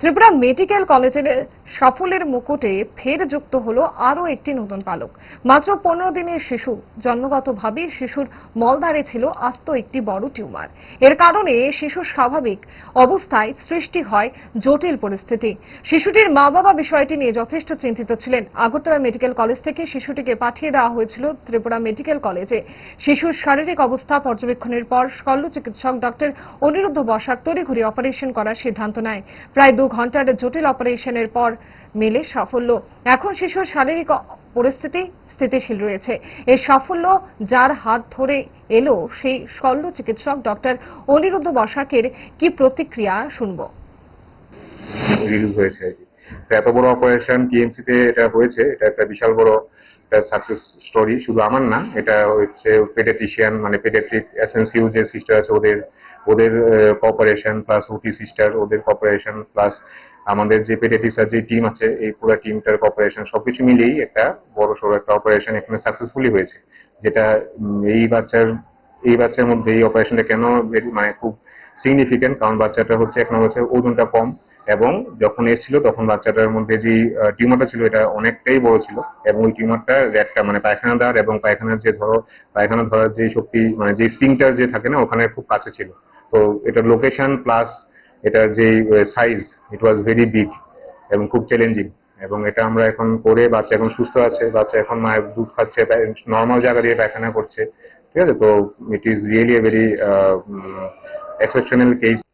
Tripura medical কলেজের সাফল্যের মুকুটে ফের যুক্ত হলো আরও একটি নতুন পালক। মাত্র পনেরো দিনের শিশু, জন্মগতভাবে শিশুর মলদ্বারে ছিল আস্ত একটি বড় টিউমার। এর কারণে শিশুর স্বাভাবিক অবস্থায় সৃষ্টি হয় জটিল পরিস্থিতি। শিশুটির মা বাবা বিষয়টি নিয়ে যথেষ্ট চিন্তিত ছিলেন। আগরতলা মেডিকেল কলেজ থেকে শিশুটিকে পাঠিয়ে দেওয়া হয়েছিল ত্রিপুরা মেডিকেল কলেজে। শিশুর শারীরিক অবস্থা পর্যবেক্ষণের পর শল্য চিকিৎসক ডক্টর অনিরুদ্ধ বসাক তড়িঘড়ি অপারেশন করার সিদ্ধান্ত নেয়। প্রায় দু ঘণ্টার জটিল অপারেশনের পর মেলে সাফল্য। এখন শিশুর শারীরিক পরিস্থিতি স্থিতিশীল রয়েছে। এই সাফল্য যার হাত ধরে এলো, সেই শল্য চিকিৎসক ডক্টর অনিরুদ্ধ বসাকের কি প্রতিক্রিয়া শুনব? রিলিজ হয়েছে আর কি। তো এত বড় অপারেশন টিএমসি তে এটা হয়েছে, এটা একটা বিশাল বড় সাকসেস স্টোরি শুধু আমার না, এটা হচ্ছে পেডিয়াট্রিশিয়ান মানে পেডিয়াট্রিক এসএনসিউ যে সিস্টার আছে ওদের ওদের কপারেশন প্লাস ওটি সিস্টার ওদের কপারেশন প্লাস আমাদের যে পেডিয়াট্রিক সার্জারি টিম আছে, এই পুরো টিমটার কপারেশন সবকিছু মিলিয়েই একটা বড় সড়ো একটা অপারেশন এখানে সাকসেসফুলি হয়েছে। যেটা এই বাচ্চার এই বাচ্চার মধ্যে এই অপারেশনটা কেন মানে খুব সিগনিফিকেন্ট কারণ বাচ্চাটা হচ্ছে নম্বর হচ্ছে ওজনটা কম। এবং যখন এসেছিল তখন বাচ্চাটার মধ্যে যে টিউমারটা ছিল এটা অনেকটাই বড় ছিল এবং ওই টিউমারটা র্যাটটা মানে পায়খানা দ্বার এবং পায়খানার যে ধরো, পায়খানা ধরার যে শক্তি মানে যে স্প্রিংটার যে থাকে না, ওখানে খুব কাছে ছিল। তো এটার লোকেশন প্লাস এটার যে size it was very big এবং খুব চ্যালেঞ্জিং এবং এটা আমরা এখন করে বাচ্চা এখন সুস্থ আছে, বাচ্চা এখন মায়ের দুধ খাচ্ছে নর্মাল জায়গা দিয়ে পায়খানা করছে। ঠিক আছে? তো it is really a very exceptional case